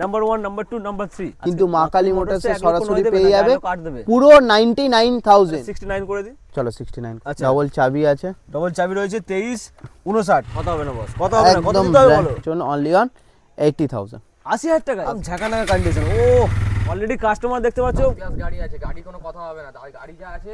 Number one number two number three কিন্তু মা কালী মোটরসে সরাসরি পেয়ে যাবে পুরো ninety nine thousand sixty nine করে দিই। চলো সিক্সটি নাইন আচ্ছা। ডবল চাবি আছে। ডবল চাবি রয়েছে তেইশ উনষাট। কত হবে না বস কত হবে না কত দিতে হবে বলো? জন্য অনলি অন এইটি থাউজেন্ড আশি হাজার টাকা ঝাঁকানাকা কন্ডিশন ও অলরেডি কাস্টমার দেখতে পাচ্ছ? গাড়ি আছে গাড়ি কোনো কথা হবে না। গাড়ি যা আছে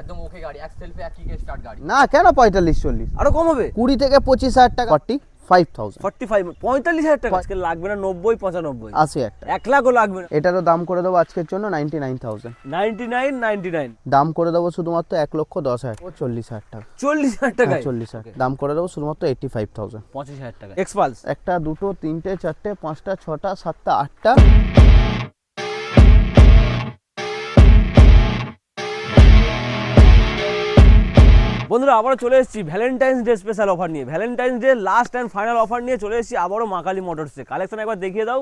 একদম ওকে গাড়ি। এক সেলফে এক কিকে স্টার্ট গাড়ি। না কেন পঁয়তাল্লিশ চল্লিশ? আরও কম হবে? কুড়ি থেকে পঁচিশ হাজার টাকা। Forty five thousand forty five পঁয়তাল্লিশ হাজার টাকা। আজকে লাগবে না নব্বই পঁচানব্বই। আশি একটা এক লাখও লাগবে না। এটারও দাম করে দেবো আজকের জন্য ninety nine thousand ninety nine ninety nine দাম করে দেবো শুধুমাত্র এক লক্ষ দশ হাজার চল্লিশ হাজার টাকা। চল্লিশ হাজার টাকা হ্যাঁ, চল্লিশ হাজার দাম করে দেবো শুধুমাত্র এইটটি ফাইভ থাউজেন্ড পঁচিশ হাজার টাকা এক্সপালস একটা দুটো তিনটে চারটে পাঁচটা ছটা সাতটা আটটা। বন্ধুরা, আবারও চলে এসেছি ভ্যালেন্টাইন্স ডে স্পেশাল অফার নিয়ে। Valentine's day last and final offer নিয়ে চলে এসেছি আবারও মাকালি মোটরসে কালেকশন একবার দেখিয়ে দাও।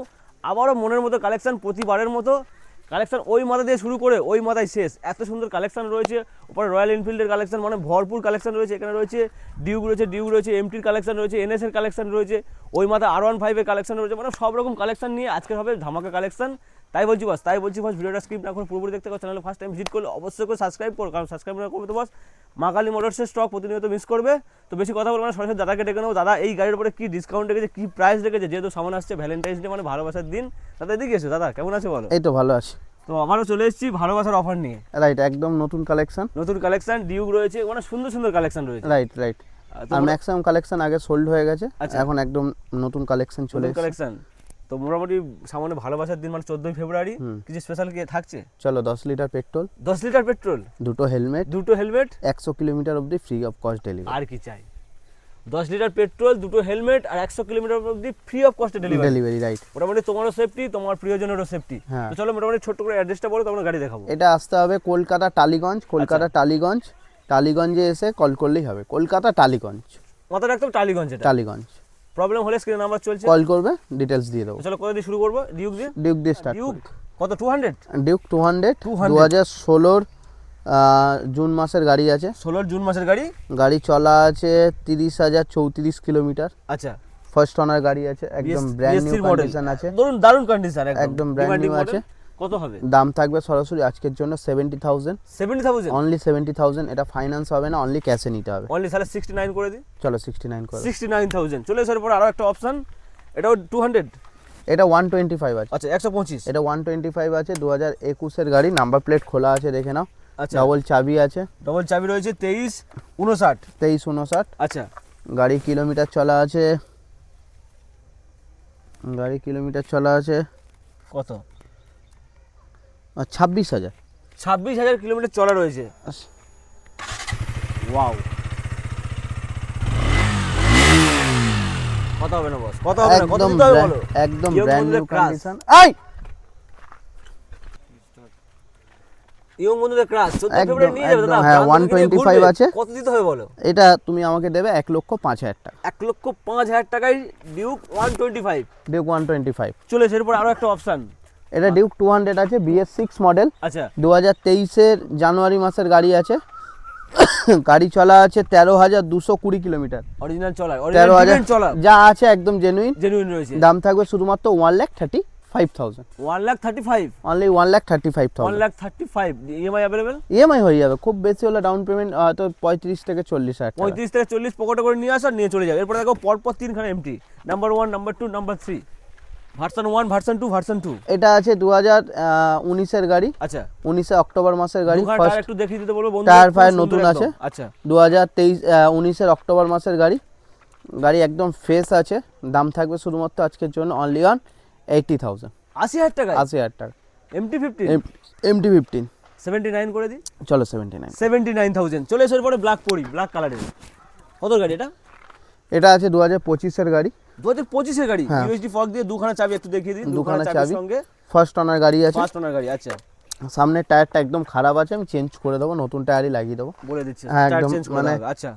আবারও মনের মতো কালেকশন প্রতিবারের মতো। কালেকশন ওই মাথা দিয়ে শুরু করে ওই মাথায় শেষ। এত সুন্দর কালেকশন রয়েছে। ওপরে রয়্যাল এনফিল্ডের কালেকশন মানে ভরপুর কালেকশন রয়েছে। এখানে রয়েছে ডিউক রয়েছে ডিউক রয়েছে এমটির কালেকশন রয়েছে এনএস এর কালেকশন রয়েছে। ওই মাথা আর ওয়ান ফাইভের কালেকশন রয়েছে। মানে সব রকম কালেকশন নিয়ে আজকে হবে ধামাকা কালেকশন তাই বলছি বাস তাই বলছি বাস ভিডিওটা স্ক্রিপ্ট না করে পুরোপুরি দেখতে পারো চ্যানেলে ফার্স্ট টাইম ভিজিট করলে অবশ্যই করে সাবস্ক্রাইব করো কারণ সাবস্ক্রাইব না করবে তো বাস মা কালী মোটরসের স্টক প্রতিনিয়ত মিস করবে। তো বেশি কথা বলব না সরাসরি দাদাকে ডেকে নেব। দাদা এই গাড়ির উপরে কী ডিসকাউন্ট রেখেছে কী প্রাইস রেখেছে? যেহেতু সামনে আসছে ভ্যালেন্টাইন্স ডে মানে ভালোবাসার দিন। দাদা এদিকে এসো দাদা কেমন আছে বলো? এই তো ভালো আছে। তো আবারও চলে এসেছি ভালোবাসার অফার নিয়ে। রাইট একদম নতুন কালেকশন নতুন কালেকশন ডিউক রয়েছে মানে সুন্দর সুন্দর কালেকশন রয়েছে। রাইট রাইট আর ম্যাক্সিমাম কালেকশন আগে সোল্ড হয়ে গেছে আচ্ছা। এখন একদম নতুন কালেকশন চলে কালেকশন তো মোটামুটি সামনে ভালোবাসার দিন মানে চোদ্দোই ফেব্রুয়ারি কিছু স্পেশাল কি থাকছে? চলো দশ লিটার পেট্রোল। দশ লিটার পেট্রোল? দুটো হেলমেট। দুটো হেলমেট? একশো কিলোমিটার অবধি ফ্রি অফ কস্ট ডেলিভারি আর কি চাই? দশ লিটার পেট্রোল দুটো হেলমেট আর একশো কিলোমিটার অবধি ফ্রি অফ কস্টে ডেলিভারি ডেলিভারি রাইট মোটামুটি তোমারও সেফটি তোমার প্রিয়জনেরও সেফটি হ্যাঁ। তো চলো মোটামুটি ছোট্ট করে অ্যাড্রেসটা বলো তোমার গাড়ি দেখাবো। এটা আসতে হবে কলকাতা টালিগঞ্জ। কলকাতা আচ্ছা। টালিগঞ্জ। টালিগঞ্জে এসে কল করলেই হবে। কলকাতা টালিগঞ্জ। মাথা রাখতাম টালিগঞ্জ টালিগঞ্জ। প্রবলেম হলে স্ক্রিনে নাম্বার চলছে। কল করবে ডিটেলস দিয়ে দেবো। চলো কোথা দিয়ে শুরু করব? ডিউক দিয়ে? ডিউক দিয়ে স্টার্ট ডিউক কত two hundred Duke two hundred 200 দু হাজার ষোলোর জুন মাসের গাড়ি আছে। ষোলোর জুন মাসের গাড়ি? গাড়ি চলা আছে তিরিশ হাজার চৌত্রিশ কিলোমিটার। আচ্ছা। ফার্স্ট অনার গাড়ি আছে একদম ব্র্যান্ড নিউ কন্ডিশন আছে। ধরুন দারুণ কন্ডিশন একদম। ব্র্যান্ড new আছে। কত হবে? দাম থাকবে সরাসরি আজকের জন্য seventy thousand seventy thousand only seventy thousand এটা ফাইন্যান্স হবে না অনলি ক্যাশে নিতে হবে। অনলি তাহলে সিক্সটি নাইন করে দিই। চলো সিক্সটি নাইন করে। সিক্সটি নাইন থাউজেন্ড চলে আসার পর আরও একটা অপশন এটাও টু হান্ড্রেড এটা ওয়ান টোয়েন্টি ফাইভ আছে। আচ্ছা একশো পঁচিশ। এটা ওয়ান টোয়েন্টি ফাইভ আছে দু হাজার একুশের গাড়ি নাম্বার প্লেট খোলা আছে দেখে নাও। আচ্ছা। ডবল চাবি আছে। ডবল চাবি রয়েছে তেইশ উনষাট তেইশ উনষাট আচ্ছা। গাড়ি কিলোমিটার চলা আছে। গাড়ি কিলোমিটার চলা আছে। কত? ছাব্বিশ হাজার। ছাব্বিশ হাজার কিলোমিটার চলা রয়েছে। ওয়াও। কত হবে না বস কত হবে না একদম দিতে হবে বলো। একদম ব্র্যান্ড নিউ। কন্ডিশন এই! ইয়ং বন্ধুদের ক্রাশ চোদ্দ একদম, ফেব্রুয়ারি নিয়ে যাবে দাদা। হ্যাঁ, 125 আছে। কত দিতে হবে বলো? এটা তুমি আমাকে দেবে এক লক্ষ পাঁচ হাজার টাকা। এক লক্ষ পাঁচ হাজার টাকায় Duke one twenty five Duke one twenty five চলে এরপর আরও একটা অপশন এটা ডিউক টু হান্ড্রেড আছে বিএস সিক্স মডেল আচ্ছা। দু হাজার তেইশের জানুয়ারি মাসের গাড়ি আছে। গাড়ি চলা আছে তেরো হাজার দুশো কুড়ি কিলোমিটার। অরিজিনাল চলা তেরো হাজার চলা যা আছে একদম জেনুইন জেনুইন রয়েছে। দাম থাকবে শুধুমাত্র one lakh thirty five thousand one lakh thirty five only one lakh thirty five one lakh thirty five EMI available EMI হয়ে যাবে খুব বেশি হলে ডাউন পেমেন্ট পঁয়ত্রিশ থেকে চল্লিশ হাজার পঁয়ত্রিশ থেকে চল্লিশ পকেটে করে নিয়ে আসো আর নিয়ে চলে যাবে। এরপরে দেখো পরপর তিনখানে MT number one number two number three version one version two version two? এটা আছে দু হাজার উনিশের গাড়ি। আচ্ছা। উনিশে অক্টোবর মাসের গাড়ি ফার্স্ট একটু দেখিয়ে দিতে বলব টায়ার ফায়ার নতুন আছে। আচ্ছা। দু হাজার তেইশ উনিশের অক্টোবর মাসের গাড়ি। গাড়ি একদম ফ্রেশ আছে দাম থাকবে শুধুমাত্র আজকের জন্য অনলি অন এইটটি থাউজেন্ড আশি হাজার টাকা আশি হাজার টাকা। MT fifteen MT fifteen seventy nine করে দিই? চলো seventy nine seventy nine thousand চলে এসে পরে ব্ল্যাক পরি ব্ল্যাক কালারের কত গাড়ি এটা? এটা আছে দু হাজার পঁচিশের গাড়ি। দু হাজার পঁচিশের গাড়ি হ্যাঁ। ইউএসডি ফগ দিয়ে দুখানা চাবি একটু দেখিয়ে দিন দুখানা চাবি। সঙ্গে। ফার্স্ট অনার গাড়ি আছে। ফার্স্ট ওনার গাড়ি আচ্ছা। সামনের টায়ারটা একদম খারাপ আছে আমি চেঞ্জ করে দেবো নতুন টায়ারই লাগিয়ে দেবো। বলে দিচ্ছে হ্যাঁ, একদম মানে- আচ্ছা।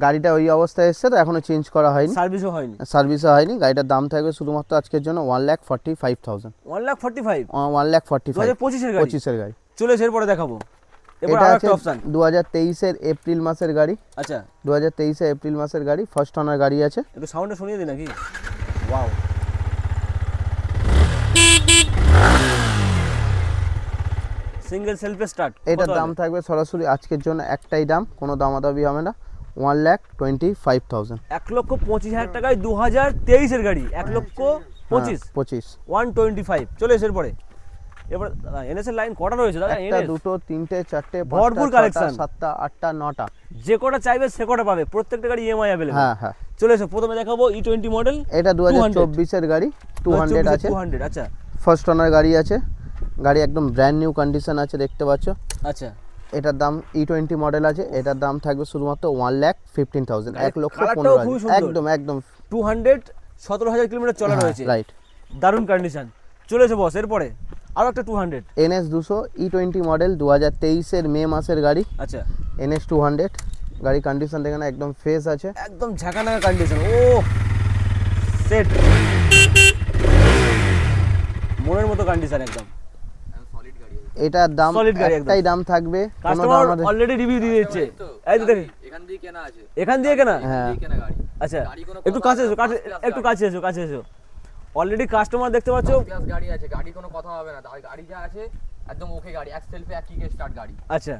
গাড়িটা ওই অবস্থায় এসছে তো এখনও চেঞ্জ করা হয়নি। সার্ভিসও হয়নি। সার্ভিসও হয়নি গাড়িটার দাম থাকবে শুধুমাত্র আজকের জন্য one lakh forty five thousand one lakh forty five one lakh forty five পঁচিশের গাড়ি? পঁচিশের গাড়ি। চলে এরপরে দেখাবো। সিঙ্গেল সেলফে স্টার্ট এটার দাম থাকবে সরাসরি আজকের জন্য একটাই দাম কোনো দামাদাবি হবে না। One lakh twenty five thousand এক লক্ষ পঁচিশ হাজার টাকায় দু হাজার তেইশের গাড়ি। এক লক্ষ হ্যাঁ, পঁচিশ। পঁচিশ। ওয়ান টোয়েন্টি ফাইভ চলে এসের পরে এবার এনএসের লাইন কটা রয়েছে দাদা? একটা দুটো তিনটে চারটে ভরপুর collection। সাতটা আটটা নটা। যে কটা চাইবে সে কটা পাবে। প্রত্যেকটা গাড়ি ইএমআই অ্যাভেলেবল হ্যাঁ হ্যাঁ। চলে এসো প্রথমে দেখাবো ই টোয়েন্টি মডেল এটা দু হাজার 200 চব্বিশের গাড়ি টু হান্ড্রেড আছে। টু হান্ড্রেড আচ্ছা। ফার্স্ট ওনার গাড়ি আছে। গাড়ি একদম ব্র্যান্ড নিউ কন্ডিশন আছে দেখতে পাচ্ছ। আচ্ছা। এটার দাম ই টোয়েন্টি মডেল আছে। এটার দাম থাকবে শুধুমাত্র ওয়ান ল্যাক ফিফটিন থাউজেন্ড এক লক্ষ পনেরো। একদম একদম। টু হান্ড্রেড সতেরো হাজার কিলোমিটার চলা রয়েছে। রাইট দারুণ কন্ডিশন চলে এসো বস এরপরে। আরও একটা টু হান্ড্রেড এনএস দুশো ই টোয়েন্টি মডেল দু হাজার তেইশের মে মাসের গাড়ি। আচ্ছা। এনএস টু হান্ড্রেড গাড়ি কন্ডিশন দেখে না একদম ফ্রেশ আছে। একদম ঝাঁকানাকা কন্ডিশন ও সেট মনের মতো কন্ডিশন একদম। সলিড গাড়ি এটার দাম। একটাই দাম থাকবে। কাস্টমার অলরেডি রিভিউ দিয়ে দিচ্ছে। এই তো দেখি এখান দিয়ে কেনা আছে। এখান দিয়ে কেনা? হ্যাঁ। কেনা গাড়ি। আচ্ছা। একটু কাছে এসো কাছে একটু কাছে এসো কাছে এসো। অলরেডি কাস্টমার দেখতে পাচ্ছ? ক্লাস গাড়ি আছে গাড়ি কোনো কথা হবে না। আর গাড়ি যা আছে একদম ওকে গাড়ি। এক সেলফে এক কিকে স্টার্ট গাড়ি। আচ্ছা।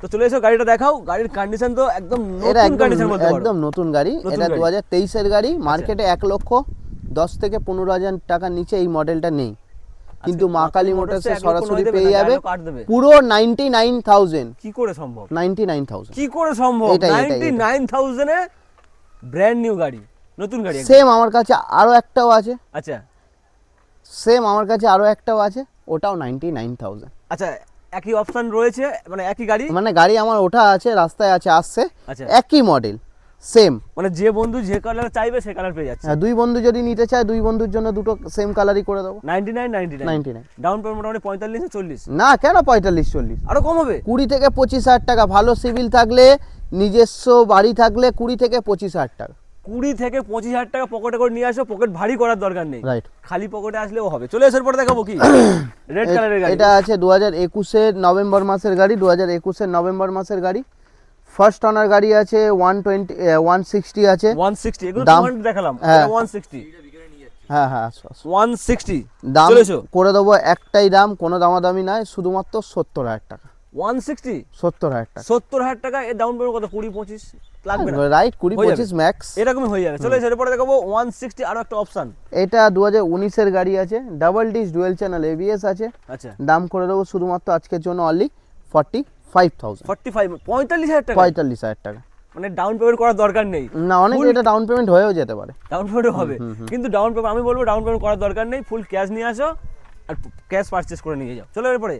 তো চলে এসো গাড়িটা দেখাও। গাড়ির কন্ডিশন তো একদম নতুন কন্ডিশন বলতে পারো। একদম নতুন গাড়ি। এটা গাড়ি। দু হাজার তেইশের গাড়ি। মার্কেটে এক লক্ষ দশ থেকে পনেরো হাজার টাকার নিচে এই মডেলটা নেই। কিন্তু মা কালী মোটরসে সরাসরি পেয়ে যাবে। পুরো নাইনটি নাইন থাউজেন্ড কি করে সম্ভব? নাইনটি নাইন থাউজেন্ড কি করে সম্ভব? এটাই, এটাই, নাইনটি নাইন ব্র্যান্ড নিউ গাড়ি। নতুন গাড়ি। সেম আমার কাছে আরও একটাও আছে। আচ্ছা। সেম আমার কাছে আরও একটাও আছে ওটাও নাইনটি নাইন থাউজেন্ড আচ্ছা একই অপশন রয়েছে মানে একই গাড়ি? মানে গাড়ি আমার ওটা আছে রাস্তায় আছে আসছে আচ্ছা। একই মডেল সেম মানে যে বন্ধু যে কালার চাইবে সে কালার পেয়ে যাচ্ছে। দুই বন্ধু যদি নিতে চায় দুই বন্ধুর জন্য দুটো সেম কালারই করে দেবো। Ninety nine ninety nine ninety nine down payment মোটামুটি পঁয়তাল্লিশ চল্লিশ? না কেন পঁয়তাল্লিশ চল্লিশ? আরও কম হবে? কুড়ি থেকে পঁচিশ হাজার টাকা ভালো সিভিল থাকলে নিজস্ব বাড়ি থাকলে কুড়ি থেকে পঁচিশ হাজার টাকা। কুড়ি থেকে পঁচিশ হাজার টাকা পকেটে করে নিয়ে আসো পকেট ভারী করার দরকার নেই। রাইট খালি পকেটে আসলেও হবে। চলে আসার পরে দেখাবো কি? রেড কালারের গাড়ি। এটা আছে দু হাজার একুশের নভেম্বর মাসের গাড়ি দু হাজার একুশের নভেম্বর মাসের গাড়ি। ফার্স্ট অনার গাড়ি আছে ওয়ান টোয়েন্টি ওয়ান সিক্সটি আছে। ওয়ান সিক্সটি এগুলো দাম- 200 দেখালাম। হ্যাঁ। ওয়ান সিক্সটি হ্যাঁ হ্যাঁ। ওয়ান সিক্সটি দাম করে দেবো একটাই দাম কোনো দামাদামি নাই শুধুমাত্র সত্তর হাজার টাকা। ওয়ান সিক্সটি সত্তর হাজার টাকা। সত্তর হাজার টাকা এর ডাউন পেমেন্ট কত? কুড়ি পঁচিশ? লাগবে না। রাইট কুড়ি পঁচিশ ম্যাক্স এরকমই হয়ে যাবে। চলে এরপরে দেখাবো ওয়ান সিক্সটি একটা অপশন এটা দু হাজার উনিশের গাড়ি আছে। Double disc dual channel ABS আছে। আচ্ছা। দাম করে দেবো শুধুমাত্র আজকের জন্য only forty five thousand forty five পঁয়তাল্লিশ হাজার টাকা? পঁয়তাল্লিশ হাজার টাকা। মানে ডাউন পেমেন্ট করার দরকার নেই। না অনেক এটা ডাউন পেমেন্ট হয়েও যেতে পারে। ডাউন পেমেন্ট হবে। কিন্তু ডাউন পেমেন্ট আমি বলব ডাউন পেমেন্ট করার দরকার নেই। ফুল ক্যাশ নিয়ে আসো আর ক্যাশ পারচেস করে নিয়ে যাও। চলো এরপরে।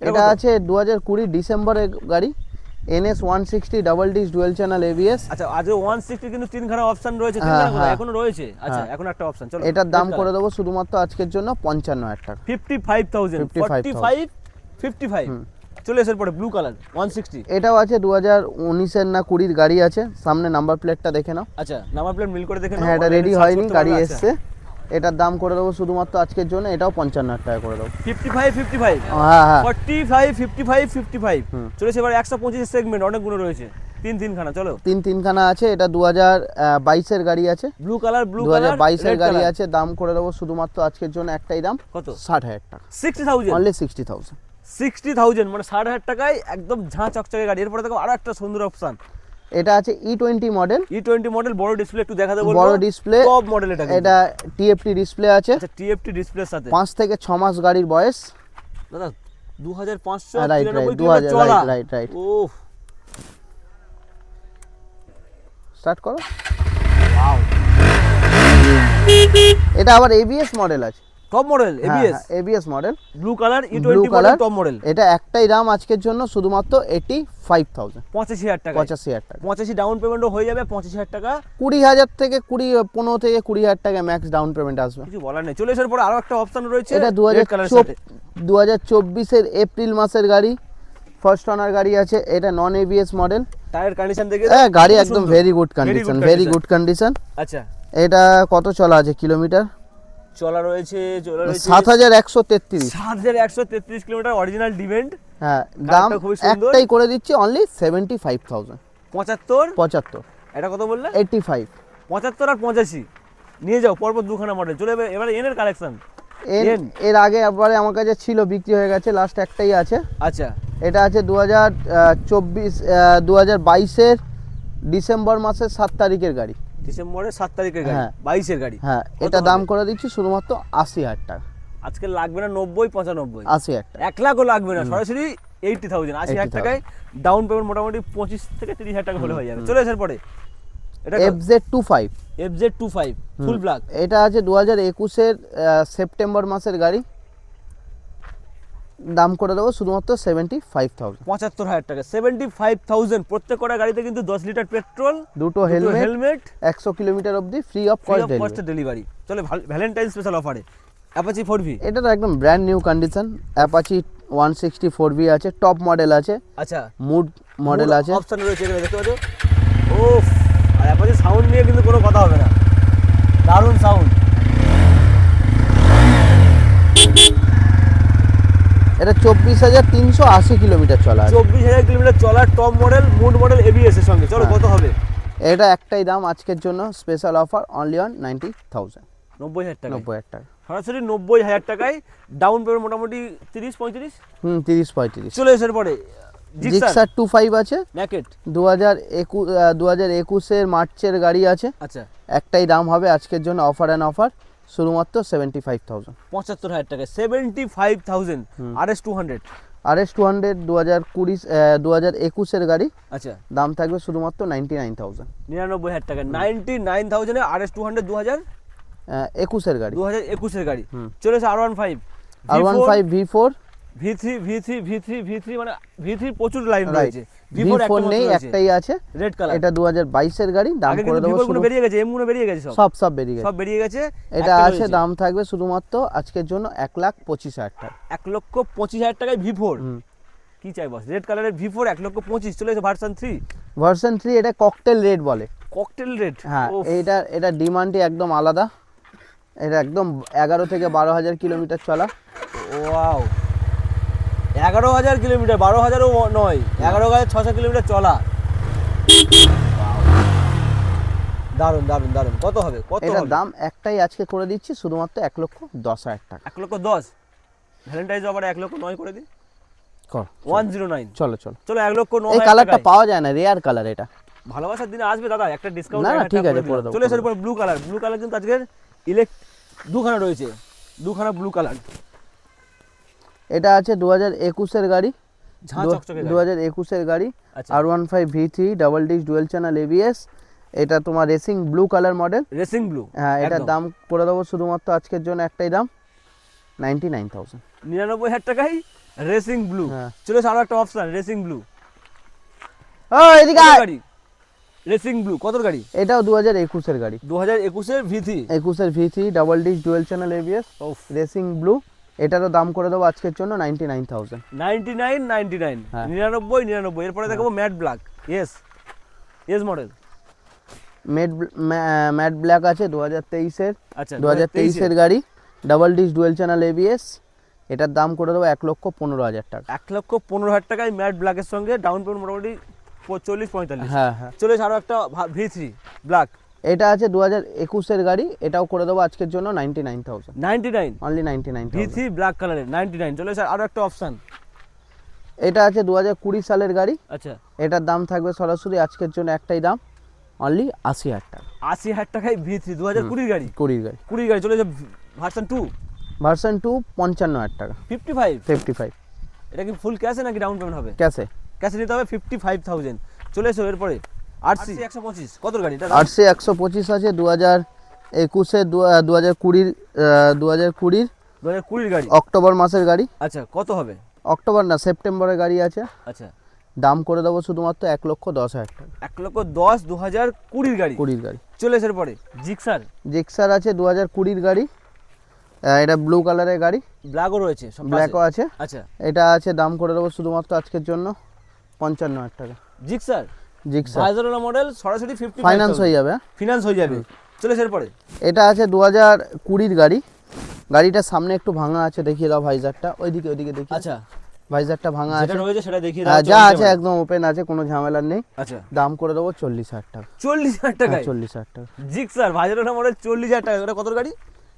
এটা আছে দু হাজার কুড়ি ডিসেম্বরের গাড়ি NS one sixty double disc dual channel ABS আচ্ছা আজ ওয়ান সিক্সটি কিন্তু তিনখানা অপশন রয়েছে হ্যাঁ? হ্যাঁ। এখনও রয়েছে? আচ্ছা হ্যাঁ। এখন একটা অপশন চলো এটার দাম করে দেবো শুধুমাত্র আজকের জন্য পঞ্চান্ন হাজার টাকা। Fifty five thousand 55,000 forty five fifty five চলে এসে পরে ব্লু কালার ওয়ান সিক্সটি এটাও আছে দু হাজার উনিশের না কুড়ির গাড়ি আছে সামনে নাম্বার প্লেটটা দেখে নাও। আচ্ছা নাম্বার প্লেট মিল করে দেখে নাও, হ্যাঁ এটা রেডি হয়নি গাড়ি আচ্ছা। এসছে। এটার দাম করে দেবো শুধুমাত্র আজকের জন্য এটাও পঞ্চান্ন হাজার টাকা করে দেবো। 55 55 হ্যাঁ হ্যাঁ। 45 55 55 হুম। চলেছে এবার 125 সেগমেন্ট অনেকগুলো রয়েছে। তিন তিনখানা চলো। তিন তিনখানা আছে এটা দু হাজার বাইশের গাড়ি আছে। ব্লু কালার ব্লু দু হাজার বাইশের গাড়ি আছে দাম করে দেবো শুধুমাত্র আজকের জন্য একটাই দাম কত? ষাট হাজার টাকা। 60000 অনলি সিক্সটি থাউজেন্ড 60000 মানে 60000 টাকায় একদম ঝাঁ চকচকে গাড়ি। এরপরে দেখো আরও একটা সুন্দর অপশন এটা আছে E twenty model E twenty model বড় ডিসপ্লে একটু দেখাতে বলব। বড় ডিসপ্লে টপ মডেল এটা। এটা টিএফটি ডিসপ্লে আছে। আচ্ছা টিএফটি ডিসপ্লের সাথে। পাঁচ থেকে ছ মাস গাড়ির বয়স। দাদা 2500 হ্যাঁ, right, right, 93 দু হাজার, কিলোমিটার চলা right, right, right. ওফ স্টার্ট করো। এটা আবার এবিএস মডেল আছে। Top model ABS ABS model blue colour E twenty colour top model এটা একটাই দাম আজকের জন্য শুধুমাত্র এইটি ফাইভ থাউজেন্ড পঁচাশি হাজার টাকা পঁচাশি হাজার টাকা। পঁচাশি ডাউন পেমেন্টও হয়ে যাবে পঁচিশ হাজার টাকা। কুড়ি হাজার থেকে কুড়ি পনেরো থেকে কুড়ি হাজার টাকা ম্যাক্স ডাউন পেমেন্ট আসবে। কিছু বলার নেই। চলে আসার পরে আরও একটা অপশন রয়েছে এটা দু হাজার দু হাজার চব্বিশের এপ্রিল মাসের গাড়ি। ফার্স্ট অনার গাড়ি আছে এটা non ABS model tyre condition দেখে হ্যাঁ গাড়ি একদম very good condition very good condition আচ্ছা। এটা কত চলা আছে কিলোমিটার? চলা রয়েছে চলা রয়েছে। সাত হাজার একশো তেত্রিশ। সাত হাজার একশো তেত্রিশ কিলোমিটার অরিজিনাল ডিভেন্ট। হ্যাঁ দাম খুবই সুন্দর। একটাই করে দিচ্ছি অনলি সেভেন্টি ফাইভ থাউজেন্ড পঁচাত্তর? পঁচাত্তর। এটা কত বললে? এইটটি ফাইভ পঁচাত্তর আর পঁচাশি। নিয়ে যাও পরপর দুখানা মডেল চলে এবার এবারে এনের কালেকশন এন এর আগে একবারে আমার কাছে ছিল বিক্রি হয়ে গেছে লাস্ট একটাই আছে। আচ্ছা। এটা আছে দু হাজার চব্বিশ দু হাজার বাইশের ডিসেম্বর মাসের সাত তারিখের গাড়ি। ডিসেম্বরের সাত তারিখের গাড়ি হ্যাঁ। বাইশের গাড়ি। হ্যাঁ এটা দাম? করে দিচ্ছি শুধুমাত্র আশি হাজার টাকা। আজকে লাগবে না নব্বই পঁচানব্বই। আশি হাজার টাকা। এক লাখও লাগবে না সরাসরি এইটটি থাউজেন্ড আশি হাজার টাকায় ডাউন পেমেন্ট মোটামুটি পঁচিশ থেকে তিরিশ হাজার টাকা হলে হয়ে যাবে। চলে আসার পরে এটা F Z two five F Z two five full black এটা আছে দু হাজার একুশের সেপ্টেম্বর মাসের গাড়ি। দাম করে দেবো শুধুমাত্র সেভেন্টি ফাইভ থাউজেন্ড পঁচাত্তর হাজার টাকা। সেভেন্টি ফাইভ থাউজেন্ড প্রত্যেক কটা গাড়িতে কিন্তু দশ লিটার পেট্রোল দুটো হেলমেট হেলমেট একশো কিলোমিটার অবধি ফ্রি অফ কস্ট ডেলিভারি চলে ভ্যালেন্টাইন স্পেশাল অফারে অ্যাপাচি ফোর ভি এটা তো একদম brand new condition Apache one sixty four V আছে টপ মডেল আছে। আচ্ছা। মুড মডেল আছে। অপশন রয়েছে এখানে দেখতে পাচ্ছ? ওফ আর অ্যাপাচি সাউন্ড নিয়ে কিন্তু কোনো কথা হবে না দারুণ সাউন্ড এটা চব্বিশ হাজার তিনশো আশি কিলোমিটার চলা চব্বিশ হাজার কিলোমিটার চলার টপ মডেল মুড মডেল এবিএস এর সঙ্গে। চলো হ্যাঁ। কত হবে? এটা একটাই দাম আজকের জন্য special offer only on ninety thousand নব্বই হাজার টাকা নব্বই হাজার টাকা। সরাসরি নব্বই হাজার টাকায় ডাউন পেমেন্ট মোটামুটি তিরিশ পঁয়ত্রিশ? হুম তিরিশ পঁয়ত্রিশ। চলে এসে পরে। জিক্সার? টু ফাইভ আছে। ম্যাকেট দু হাজার একু দু হাজার একুশের মার্চের গাড়ি আছে। আচ্ছা। একটাই দাম হবে আজকের জন্য অফার অ্যান্ড অফার শুধুমাত্র সেভেন্টি ফাইভ থাউজেন্ড পঁচাত্তর হাজার টাকা seventy five thousand R S two hundred R S two hundred দু হাজার কুড়ি দু হাজার একুশের গাড়ি। আচ্ছা। দাম থাকবে শুধুমাত্র নাইনটি নাইন থাউজেন্ড নিরানব্বই হাজার টাকা নাইনটি নাইন থাউজেন্ডে আর এস টু হান্ড্রেড দু হাজার একুশের গাড়ি। দু হাজার একুশের গাড়ি। চলে এসে R one five R one five V four V three V three V three V three মানে ভি থ্রি প্রচুর লাইন রয়েছে। ভি ফোর নেই একটাই আছে। রেড কালার এটা দু হাজার বাইশের গাড়ি দাম করে দেবো ভিভো বেরিয়ে গেছে এমগুলো বেরিয়ে গেছে সব। সব বেরিয়ে গেছে। সব বেরিয়ে গেছে এটা আছে দাম থাকবে শুধুমাত্র আজকের জন্য এক লাখ পঁচিশ হাজার টাকা। এক লক্ষ পঁচিশ হাজার টাকায় ভি ফোর কি চাই বস? রেড কালারের ভি ফোর এক লক্ষ পঁচিশ চলে এসে ভার্সন থ্রি ভার্সন থ্রি এটা ককটেল রেট বলে। ককটেল রেড হ্যাঁ এইটা এটা ডিমান্ডই একদম আলাদা। এটা একদম এগারো থেকে বারো হাজার কিলোমিটার চলা। ওয়াও এগারো হাজার কিলোমিটার বারো হাজারও নয় এগারো হাজার ছশো কিলোমিটার চলা। দারুণ দারুণ দারুণ কত হবে? কত এটার দাম একটাই আজকে করে দিচ্ছি শুধুমাত্র এক লক্ষ দশ হাজার টাকা। এক লক্ষ দশ? ভ্যালেন্টাইন্স অফার এক লক্ষ নয় করে কর ওয়ান জিরো নাইন চলো চলো। চলো এক লক্ষ নয় এই কালারটা পাওয়া যায় না রেয়ার কালার এটা। ভালোবাসার দিনে আসবে দাদা একটা ডিসকাউন্ট না, না, ঠিক আছে, করে দেবো, চলে এসে ব্লু কালার ব্লু কালার কিন্তু আজকের ইলেক্ট দুখানা রয়েছে। দুখানা ব্লু কালার এটা আছে দু হাজার একুশের গাড়ি। দু হাজার একুশের গাড়ি। আচ্ছা। R one five V three double disc dual channel ABS এটা তোমার racing blue colour model racing blue হ্যাঁ এটার দাম করে দেবো শুধুমাত্র আজকের জন্য একটাই দাম নাইনটি নাইন থাউজেন্ড নিরানব্বই হাজার টাকায় রেসিং ব্লু হ্যাঁ। চলে আরও একটা অপশন রেসিং ব্লু ও এদিকে গাড়ি? রেসিং ব্লু কত গাড়ি? এটাও দু হাজার একুশের গাড়ি। দু হাজার একুশের ভি থ্রি। একুশের V three double disc dual channel ABS racing blue এটারও দাম করে দেবো আজকের জন্য ninety nine thousand ninety nine ninety nine হ্যাঁ। নিরানব্বই নিরানব্বই। এরপরে দেখাবো matte black yes yes model matte matte black আছে দু হাজার তেইশের। আচ্ছা দু হাজার তেইশের। গাড়ি। Double disc dual channel ABS এটার দাম করে দেবো এক লক্ষ পনেরো হাজার টাকা। এক লক্ষ পনেরো হাজার টাকায় ম্যাট ব্ল্যাকের সঙ্গে ডাউন পেমেন্ট মোটামুটি চল্লিশ পঁয়তাল্লিশ। হ্যাঁ হ্যাঁ। চলে আরও আরও একটা ভি থ্রি ব্ল্যাক এটা আছে দু হাজার একুশের গাড়ি এটাও করে দেবো আজকের জন্য ninety nine thousand. Ninety nine? Only ninety nine three black কালারের নাইনটি নাইন। চলে এসে আরও একটা অপশন এটা আছে দু হাজার কুড়ি সালের গাড়ি। আচ্ছা। এটার দাম থাকবে সরাসরি আজকের জন্য একটাই দাম অনলি আশি হাজার টাকা। আশি হাজার টাকায় ভি থ্রি দু হাজার কুড়ির গাড়ি? কুড়ির গাড়ি। কুড়ির গাড়ি চলে এসে ভার্সন টু ভার্সন টু পঞ্চান্ন হাজার টাকা। ফিফটি ফাইভ ফিফটি ফাইভ এটা কি ফুল ক্যাশে নাকি ডাউন পেমেন্ট হবে? ক্যাশে ক্যাশে নিতে হবে ফিফটি ফাইভ থাউজেন্ড চলে এসো এরপরে। আরসি একশো পঁচিশ। কত গাড়ি? একশো পঁচিশ আছে দু হাজার একুশে দু হাজার কুড়ির দু হাজার কুড়ির দু হাজার কুড়ির গাড়ি? অক্টোবর মাসের গাড়ি। আচ্ছা কত হবে? অক্টোবর না সেপ্টেম্বরের গাড়ি আছে। আচ্ছা। দাম করে দেবো শুধুমাত্র এক লক্ষ দশ হাজার টাকা। এক লক্ষ দশ দু হাজার কুড়ির গাড়ি? কুড়ির গাড়ি। চলে এসে পরে জিক্সার? জিক্সার আছে দু হাজার কুড়ির গাড়ি। এটা ব্লু কালারের গাড়ি। ব্ল্যাকও রয়েছে সব ব্ল্যাকও আছে। আচ্ছা। এটা আছে দাম করে দেবো শুধুমাত্র আজকের জন্য পঞ্চান্ন হাজার টাকা। জিক্সার? জিক্সার। ভাইজোলা মডেল সরাসরি ফিফটি ফাইন্যান্স হয়ে যাবে? ফিনান্স হয়ে যাবে। চলে এসে পরে এটা আছে দু হাজার কুড়ির গাড়ি। গাড়িটার সামনে একটু ভাঙা আছে দেখিয়ে দাও ভাইজারটা। ওইদিকে ওইদিকে দেখি আচ্ছা। ভাইজারটা ভাঙা যেটা আছে। রয়েছে সেটা দেখিয়ে হ্যাঁ, দাও যা আছে একদম ওপেন আছে কোনো ঝামেলার নেই। আচ্ছা। দাম করে দেবো চল্লিশ হাজার টাকা। চল্লিশ হাজার হ্যাঁ, টাকায়? চল্লিশ হাজার টাকা। জিক্সার ভাইজোলা মডেল চল্লিশ হাজার টাকা। ওটা কত গাড়ি?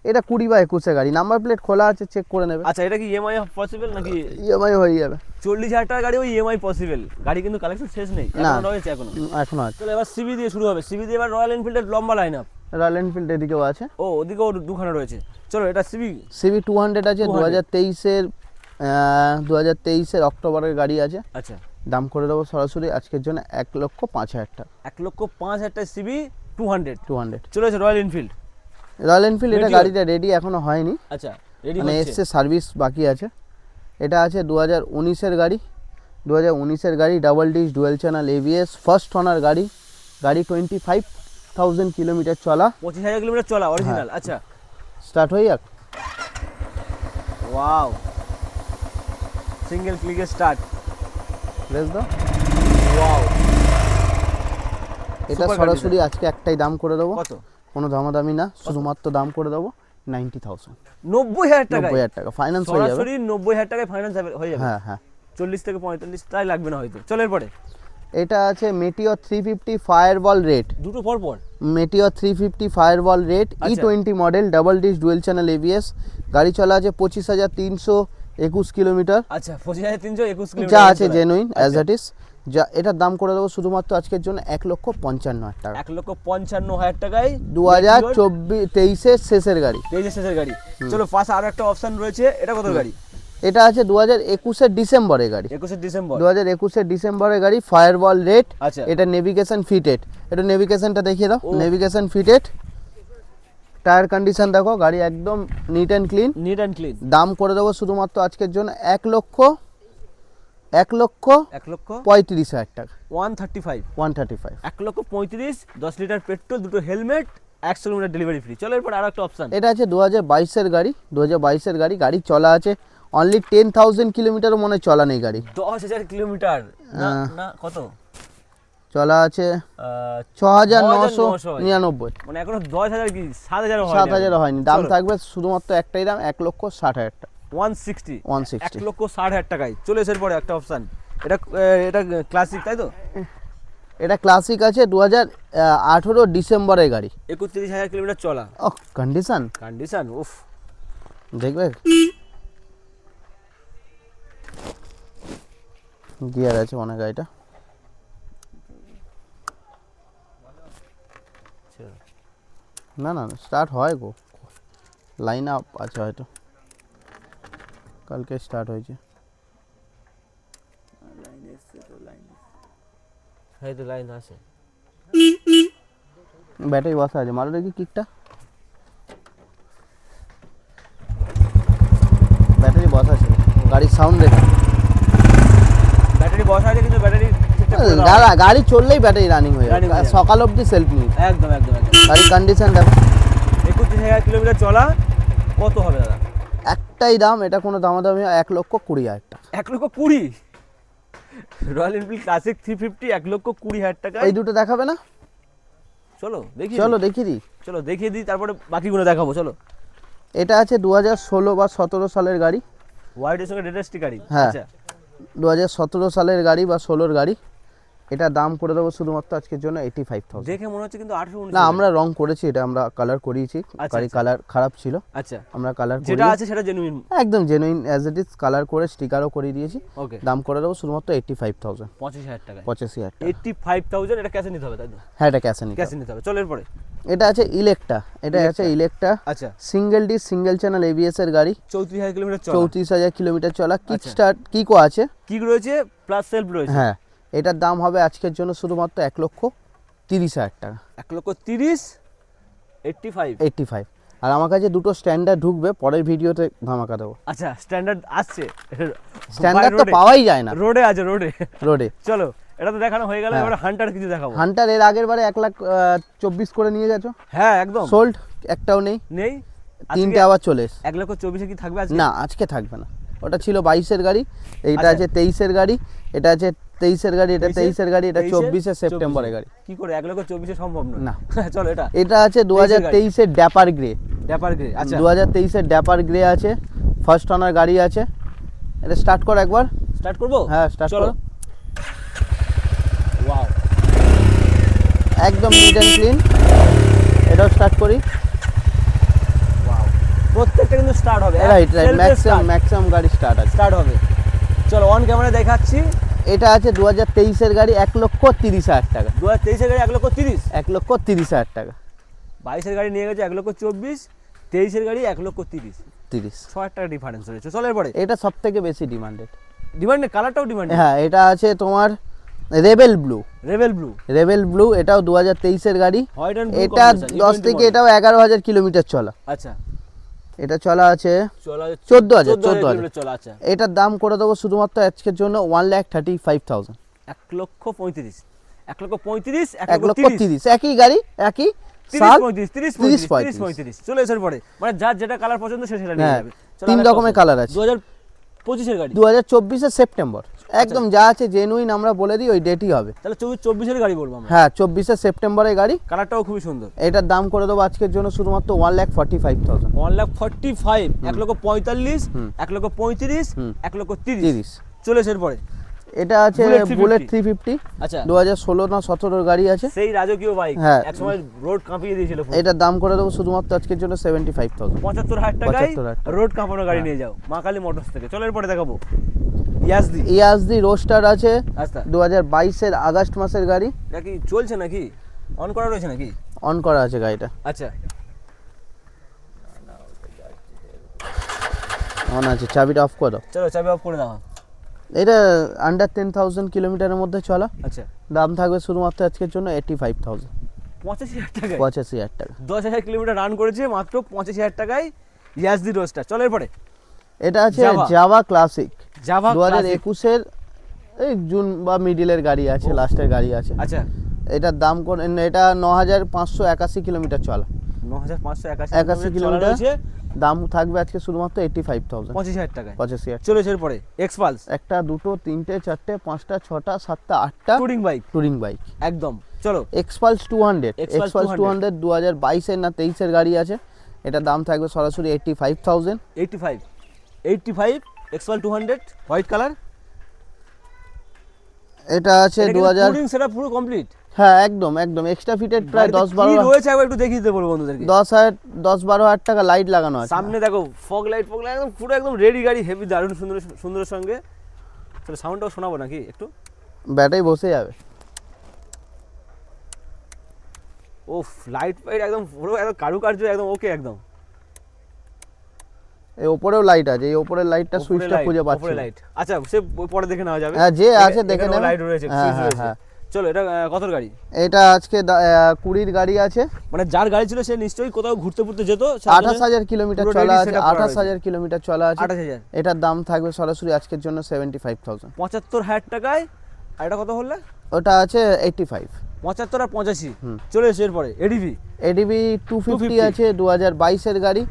এটা কুড়ি বা একুশে গাড়ি। নাম্বার প্লেট খোলা আছে চেক করে নেবে। আচ্ছা এটা কি ইএমআই পসিবল নাকি? ইএমআই হয়ে যাবে। চল্লিশ হাজার টাকার গাড়ি ওই ইএমআই পসিবল গাড়ি কিন্তু কালেকশন শেষ নেই। না। রয়েছে এখনও। এখনও আছে। চলো এবার সিবি দিয়ে শুরু হবে। সিবি দিয়ে এবার রয়্যাল এনফিল্ডের লম্বা লাইন আপ রয়্যাল এনফিল্ড এদিকেও আছে। ও ওদিকেও দুখানা রয়েছে। চলো এটা সিবি সিবি টু হান্ড্রেড আছে দু হাজার তেইশের দু হাজার তেইশের অক্টোবরের গাড়ি আছে। আচ্ছা। দাম করে দেবো সরাসরি আজকের জন্য এক লক্ষ পাঁচ হাজার টাকা। এক লক্ষ পাঁচ হাজার টাকা CB two hundred two hundred চলে রয়্যাল এনফিল্ড রয়্যাল এনফিল্ড এটা? গাড়িটা রেডি এখনও হয়নি। আচ্ছা রেডি মানে এসছে সার্ভিস বাকি আছে। এটা আছে দু হাজার উনিশের গাড়ি। দু হাজার উনিশের গাড়ি double disc dual channel ABS first owner গাড়ি। গাড়ি টোয়েন্টি ফাইভ থাউজেন্ড কিলোমিটার চলা। পঁচিশ হাজার কিলোমিটার চলা অরিজিনাল হ্যাঁ। আচ্ছা। স্টার্ট হয়ে যাক। ওয়াও সিঙ্গেল ক্লিকে স্টার্ট প্রেস দাও ওয়াও এটা সরাসরি আজকে একটাই দাম করে দেবো। কত? কোনো দামাদামি না শুধুমাত্র দাম করে দেবো নাইনটি থাউজেন্ড নব্বই হাজার টাকা নব্বই হাজার টাকা ফাইন্যান্স হয়ে যাবে। সরাসরি নব্বই হাজার টাকায় ফাইন্যান্স হয়ে যাবে। হ্যাঁ হ্যাঁ। চল্লিশ থেকে পঁয়তাল্লিশ তাই লাগবে না হয়তো। চলো এরপরে। এটা আছে Meteor three fifty Fireball rate দুটো পর পর। Meteor three fifty Fireball rate E. Twenty model double disc dual channel ABS গাড়ি চলা আছে পঁচিশ হাজার তিনশো একুশ কিলোমিটার। আচ্ছা পঁচিশ হাজার তিনশো একুশ যা আছে জেনুইন অ্যাজ। ইট ইস যা এটার দাম করে দেবো শুধুমাত্র আজকের জন্য এক লক্ষ পঞ্চান্ন হাজার টাকা। এক লক্ষ পঞ্চান্ন হাজার টাকায় দু হাজার চব্বিশ তেইশের শেষের গাড়ি। তেইশের শেষের গাড়ি। চলো পাশে আরও একটা অপশন রয়েছে এটা কত গাড়ি? এটা আছে দু হাজার একুশের ডিসেম্বরের গাড়ি। একুশে ডিসেম্বর। দু হাজার একুশের ডিসেম্বরের গাড়ি ফায়ারবল রেট আচ্ছা। এটা নেভিগেশন ফিটেড এটা নেভিগেশনটা দেখিয়ে দাও। নেভিগেশন ফিটেড টায়ার কন্ডিশন দেখো গাড়ি একদম neat and clean neat and clean দাম করে দেবো শুধুমাত্র আজকের জন্য এক লক্ষ এক লক্ষ এক লক্ষ পঁয়ত্রিশ হাজার টাকা। One thirty five one thirty five এক লক্ষ পঁয়ত্রিশ দশ লিটার পেট্রোল দুটো হেলমেট একশো কিলোমিটার ডেলিভারি ফ্রি চলো এরপর আরও একটা অপশন এটা আছে দু হাজার বাইশের গাড়ি। দু হাজার বাইশের গাড়ি গাড়ি চলা আছে। অনলি টেন থাউজেন্ড কিলোমিটারও মনে হয় চলা নেই গাড়ি। দশ হাজার কিলোমিটার না কত? চলা আছে ছ হাজার নশো নিরানব্বই। মানে এখনও দশ হাজার কি? সাত হাজার সাত হাজারও হয়নি। দাম থাকবে শুধুমাত্র একটাই দাম এক লক্ষ ষাট হাজার টাকা। ওয়ান সিক্সটি ওয়ান এক সিক্সটি লক্ষ ষাট হাজার টাকায়। চলে পরে একটা অপশন এটা এটা ক্লাসিক তাই তো? এটা ক্লাসিক আছে দু হাজার আঠেরো ডিসেম্বরের গাড়ি। একত্রিশ হাজার কিলোমিটার চলা। ও কন্ডিশন কন্ডিশন উফ। দেখবে? গিয়ার আছে অনেক গাড়িটা। না না স্টার্ট হয় গো। লাইন আপ আছে হয়তো। কালকে স্টার্ট হয়েছে। এই তো লাইন আছে। ব্যাটারি বসা আছে। মারো দেখি কিকটা ব্যাটারি বসা আছে। গাড়ির সাউন্ড দেখে। ব্যাটারি বসা আছে কিন্তু ব্যাটারি ঠিকঠাক দাদা গাড়ি চললেই ব্যাটারি রানিং হয়ে যাবে। সকাল অবধি সেলফ নিয়ে একদম একদম গাড়ির কন্ডিশন দেখো। একত্রিশ হাজার কিলোমিটার চলা কত হবে দাদা? একটাই দাম এটা কোনো দামাদামি এক লক্ষ কুড়ি হাজার টাকা। এক লক্ষ কুড়ি? Royal Enfield Classic three fifty এক লক্ষ কুড়ি হাজার টাকা। এই দুটো দেখাবে না? চলো দেখি চলো দেখিয়ে দিই। চলো দেখিয়ে দিই তারপরে বাকিগুলো দেখাবো চলো। এটা আছে দু হাজার ষোলো বা সতেরো সালের গাড়ি। হোয়াইটের সঙ্গে রেডেস্টি গাড়ি। হ্যাঁ। আচ্ছা। দু হাজার সতেরো সালের গাড়ি বা ষোলোর গাড়ি। এটা দাম করে দেবো শুধুমাত্র আজকের জন্য এইটি ফাইভ থাউজেন্ড দেখে মনে হচ্ছে কিন্তু আঠারো না আমরা রং করেছি এটা আমরা কালার করিয়েছি। আচ্ছা, গাড়ি আচ্ছা। কালার খারাপ ছিল। আচ্ছা। আমরা কালার যেটা আছে সেটা জেনুইন একদম genuine as it is colour করে স্টিকারও করিয়ে দিয়েছি। ওকে দাম করে দেবো শুধুমাত্র এইটটি ফাইভ থাউজেন্ড পঁচিশ হাজার টাকা পঁচাশি হাজার টাকা। এইটটি ফাইভ থাউজেন্ড এটা ক্যাশে নিতে হবে তাই হ্যাঁ এটা ক্যাশে নিতে ক্যাশে নিতে হবে। চলো এরপরে। এটা আছে ইলেকটা এটা আছে ইলেকটা আচ্ছা। সিঙ্গেল ডি সিঙ্গেল চ্যানেল এবিএস এর গাড়ি। চৌত্রিশ হাজার কিলোমিটার চৌত্রিশ হাজার কিলোমিটার চলা। কিক। স্টার্ট কিকও আছে। কি রয়েছে প্লাস সেলফ রয়েছে। হ্যাঁ। এটার দাম হবে আজকের জন্য শুধুমাত্র এক লক্ষ তিরিশ হাজার টাকা। এক লক্ষ তিরিশ এইটটি ফাইভ এইটটি ফাইভ আর আমার কাছে দুটো স্ট্যান্ডার্ড ঢুকবে পরের ভিডিওতে ধামাকা দেবো। আচ্ছা স্ট্যান্ডার্ড আসছে। স্ট্যান্ডার্ড তো পাওয়াই যায় না। রোডে আছে রোডে রোডে চলো এটা তো দেখানো হয়ে গেল হ্যাঁ। এবার হান্টার কিছু দেখাবো। হান্টার এর আগের বারে এক লাখ চব্বিশ করে নিয়ে গেছো? হ্যাঁ একদম। সোল্ড একটাও নেই। নেই? তিনটে আবার চলে এক লক্ষ চব্বিশে কি থাকবে আজকে? না আজকে থাকবে না। ওটা ছিল বাইশের গাড়ি এইটা আচ্ছা। আছে তেইশের গাড়ি এটা আছে তেইশের গাড়ি এটা তেইশের- গাড়ি এটা চব্বিশে সেপ্টেম্বরের গাড়ি। কি করে? এক লক্ষ চব্বিশে সম্ভব না। চলো এটা। এটা আছে দু হাজার তেইশের ড্যাপার গ্রে। ড্যাপার গ্রে আচ্ছা। দু হাজার তেইশের ড্যাপার গ্রে আছে ফার্স্ট অনার গাড়ি আছে। এটা স্টার্ট কর একবার। স্টার্ট করব? হ্যাঁ স্টার্ট করো। একদম নিট অ্যান্ড ক্লিন। এটাও স্টার্ট করি। প্রত্যেকটা কিন্তু স্টার্ট হবে। রাইট রাইট ম্যাক্সিমাম ম্যাক্সিমাম গাড়ি স্টার্ট আছে। স্টার্ট হবে। চলো অন ক্যামেরা দেখাচ্ছি। এটা আছে দু হাজার তেইশের গাড়ি এক লক্ষ তিরিশ হাজার টাকা। দু হাজার তেইশের গাড়ি এক লক্ষ তিরিশ। এক লক্ষ তিরিশ হাজার টাকা। বাইশের গাড়ি নিয়ে গেছে এক লক্ষ চব্বিশ তেইশের গাড়ি এক লক্ষ তিরিশ। তিরিশ। ছ হাজার টাকা ডিফারেন্স রয়েছে। চলো এরপরে। এটা সব থেকে বেশি ডিমান্ডেড ডিমান্ড কালারটাও ডিমান্ড হ্যাঁ এটা আছে তোমার রেবেল ব্লু রেভেল ব্লু রেবেল ব্লু এটাও দু হাজার তেইশের গাড়ি। এটা দশ থেকে এটাও এগারো হাজার কিলোমিটার চলা। আচ্ছা। এটা চলা আছে চোদ্দ 14,000, 14,000 চলো আচ্ছা এটার দাম করে দেবো শুধুমাত্র আজকের জন্য one lakh thirty five thousand এক লক্ষ পঁয়ত্রিশ। এক লক্ষ পঁয়ত্রিশ এক লক্ষ তিরিশ। একই গাড়ি একই চলে এসে পরে মানে যার যেটা কালার পছন্দ সে সেটা নিয়ে হ্যাঁ, যাবে। তিন রকমের কালার আছে। দু হাজার পঁচিশের গাড়ি। দু হাজার চব্বিশের সেপ্টেম্বর একদম যা আছে জেনুইন আমরা বলে দিই ওই ডেটই হবে। তাহলে চব্বিশ চব্বিশের গাড়ি বলব হ্যাঁ চব্বিশে সেপ্টেম্বরের গাড়ি। কালারটাও খুবই সুন্দর। এটার দাম করে দেবো আজকের জন্য শুধুমাত্র one lakh forty five thousand one lakh forty five এক লক্ষ পঁয়তাল্লিশ এক লক্ষ পঁয়ত্রিশ এক লক্ষ তিরিশ। তিরিশ। চলে এসে পরে। এটা আছে 350 বুলেট থ্রি ফিফটি আচ্ছা। দু হাজার ষোলো না সতেরোর গাড়ি আছে। সেই রাজকীয় বাইক হ্যাঁ। এক রোড কাঁপিয়ে দিয়েছিল। এটার দাম করে দেবো শুধুমাত্র আজকের জন্য সেভেন্টি ফাইভ থাউজেন্ড পঁচাত্তর হাজার টাকায় 75,000 টাকা। রোড কাঁপানো গাড়ি। নিয়ে যাও। মা কালী মোটরস থেকে। চলো এরপরে দেখাবো। ইয়াসদি ইয়াসদি রোস্টার আছে। আচ্ছা। দু হাজার বাইশের আগস্ট মাসের গাড়ি। নাকি চলছে নাকি? অন করা রয়েছে নাকি? অন করা আছে গাড়িটা। আচ্ছা। অন আছে। চাবিটা অফ করে দাও। চলো চাবি অফ করে দাও। এটা আন্ডার টেন থাউজেন্ড কিলোমিটারের মধ্যে চলা। আচ্ছা। দাম থাকবে শুধুমাত্র আজকের জন্য এইটি ফাইভ থাউজেন্ড পঁচাশি হাজার টাকায়? পঁচাশি হাজার টাকা। দশ হাজার কিলোমিটার রান করেছে মাত্র পঁচাশি হাজার টাকায় ইয়াসদি রোডস্টার চলো এরপরে। এটা আছে জাভা ক্লাসিক জাভা দু হাজার একুশের এই জুন বা মিডিলের গাড়ি আছে লাস্টের গাড়ি আছে। আচ্ছা। এটার দাম কোন এটা ন হাজার পাঁচশো একাশি কিলোমিটার চলা। একাশি কিলোমিটার দাম থাকবে আজকে শুধুমাত্র এইটি ফাইভ থাউজেন্ড পঁচিশ হাজার টাকায়। পঁচাশি হাজার। চলো এরপরে এক্সপালস একটা দুটো তিনটে চারটে পাঁচটা ছটা সাতটা আটটা টুরিং বাইক টুরিং বাইক একদম। চলো। Xpulse two hundred Xpulse two hundred দু হাজার বাইশের না তেইশের গাড়ি আছে। এটার দাম থাকবে সরাসরি eighty five thousand eighty five eighty five Xpulse two hundred white colour এটা আছে দু হাজার সেটা পুরো কমপ্লিট হ্যাঁ একদম একদম। এক্সট্রা ফিটেড প্রায় দশ বারো রয়েছে একবার একটু দেখিয়ে দিতে বলব বন্ধুদেরকে। দশ হাজার দশ বারো হাজার টাকা লাইট লাগানো আছে। সামনে দেখো ফগ লাইট ফগ লাইট একদম পুরো একদম রেডি গাড়ি হেভি দারুণ সুন্দর সুন্দরের সঙ্গে। তাহলে সাউন্ডটাও শোনাবো নাকি একটু? ব্যাটারি বসে যাবে। ও লাইট ফাইট একদম পুরো একদম কারুকার্য একদম ওকে একদম। এই ওপরেও লাইট আছে এই ওপরের লাইটটা সুইচটা খুঁজে পাচ্ছি লাইট আচ্ছা সে পরে দেখে নেওয়া যাবে। হ্যাঁ, যে আছে দেখে নেবে। লাইট রয়েছে হ্যাঁ, হ্যাঁ, হ্যাঁ। চলো এটা কতর গাড়ি? এটা আজকে কুড়ির গাড়ি আছে। মানে যার গাড়ি ছিল সে নিশ্চয়ই কোথাও ঘুরতে ঘুরতে যেত আঠাশ হাজার কিলোমিটার চলা আছে আঠাশ হাজার কিলোমিটার চলা আছে। আঠাশ হাজার। এটার দাম থাকবে সরাসরি আজকের জন্য সেভেন্টি ফাইভ থাউজেন্ড পঁচাত্তর হাজার টাকায় আর এটা কত হলে ওটা আছে এইটটি ফাইভ পঁচাত্তর আর পঁচাশি। হুম। চলে এসে এরপরে এডিভি এডিবি টু ফিফটি 250 আছে দু হাজার বাইশের গাড়ি।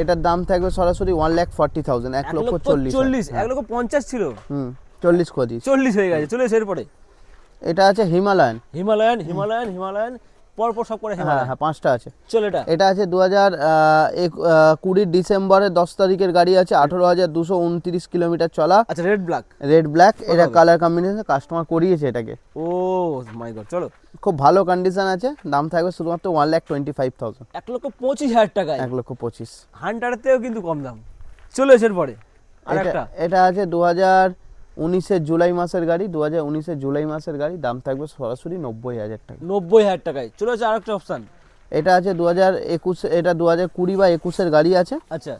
এটার দাম থাকবে সরাসরি ওয়ান ল্যাক ফর্টি থাউজেন্ড এক লক্ষ চল্লিশ চল্লিশ এক লক্ষ পঞ্চাশ ছিল। হুম চল্লিশ কোজি চল্লিশ হয়ে গেছে চলে এসে এরপরে। এটা আছে হিমালয়ান। হিমালয়ান হিমালয়ান হিমালয়ান পরপর সব করে হ্যাঁ হিমালয়ান। হ্যাঁ পাঁচটা আছে। চল এটা। এটা আছে দু হাজার কুড়ির ডিসেম্বরের দশ তারিখের গাড়ি আছে আঠেরো হাজার দুশো উনত্রিশ কিলোমিটার চলা। আচ্ছা রেড ব্ল্যাক রেড ব্ল্যাক এটা কালার কম্বিনেশন কাস্টমার করিয়েছে এটাকে। ও মাই গড চলো। খুব ভালো কন্ডিশন আছে দাম থাকবে শুধুমাত্র one lakh twenty five thousand এক লক্ষ পঁচিশ হাজার টাকা এক লক্ষ পঁচিশ। হান্টারের থেকেও কিন্তু কম দাম। চলে এসে এরপরে আর এটা আছে দু হাজার উনিশের জুলাই মাসের গাড়ি দু হাজার উনিশের জুলাই মাসের গাড়ি দাম থাকবে সরাসরি নব্বই হাজার টাকা। নব্বই হাজার টাকায়। চলে এসে আর একটা অপশান এটা আছে দু হাজার একুশ এটা দু হাজার কুড়ি বা একুশের গাড়ি আছে। আচ্ছা।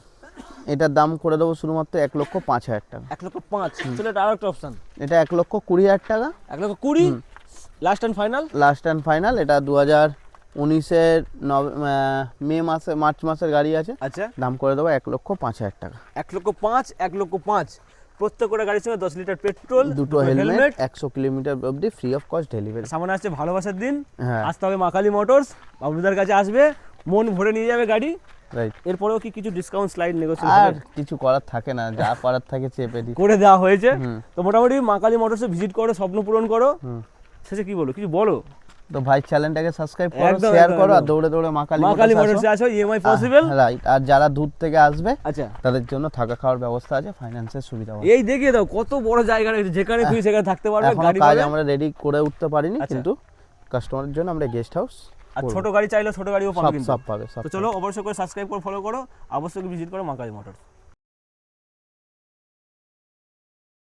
এটার দাম করে দেবো শুধুমাত্র এক লক্ষ পাঁচ হাজার টাকা। এক লক্ষ পাঁচ। চলে এটা আর একটা অপশান এটা এক লক্ষ কুড়ি হাজার টাকা। এক লক্ষ কুড়ি? Last and final last and final এটা দু হাজার উনিশের মে মাসে মার্চ মাসের গাড়ি আছে। আচ্ছা। দাম করে দেবো এক লক্ষ পাঁচ হাজার টাকা। এক লক্ষ পাঁচ এক লক্ষ পাঁচ। প্রত্যেকটা গাড়ির সঙ্গে দশ লিটার পেট্রোল দুটো হেলমেট একশো কিলোমিটার অবধি ফ্রি অফ কস্ট ডেলিভারি সামনে আসছে ভালোবাসার দিন। হ্যাঁ। আসতে হবে মাকালি মোটরস। বাবুদার কাছে আসবে। মন ভরে নিয়ে যাবে গাড়ি। রাইট এরপরেও কি কিছু ডিসকাউন্ট স্লাইড আর কিছু করার থাকে না যা করার থাকে চেপে দিই করে দেওয়া হয়েছে। তো মোটামুটি মাকালি মোটরসে ভিজিট করো স্বপ্ন পূরণ করো। শেষে কি বলো? কিছু বলো? তো ভাই চ্যানেলটাকে সাবস্ক্রাইব করো শেয়ার করো আর। দৌড়ে দৌড়ে মাকালি মাকালি মোটরসে আসো। ইএমআই পসিবল রাইট আর যারা দূর থেকে আসবে আচ্ছা। তাদের জন্য থাকা খাওয়ার ব্যবস্থা আছে ফাইন্যান্সের সুবিধা আছে এই দেখিয়ে দাও কত বড় জায়গা রয়েছে যেখানে খুশি সেখানে থাকতে পারবে গাড়ি কাজ আমরা রেডি করে উঠতে পারিনি আচ্ছা। কিন্তু কাস্টমারের জন্য আমরা গেস্ট হাউস আর ছোট গাড়ি চাইলে ছোট গাড়িও পাবে সব কিন্তু। সব পাবে সব তো চলো অবশ্যই করে সাবস্ক্রাইব করে ফলো করো অবশ্যই ভিজিট করো মাকালি মোটরস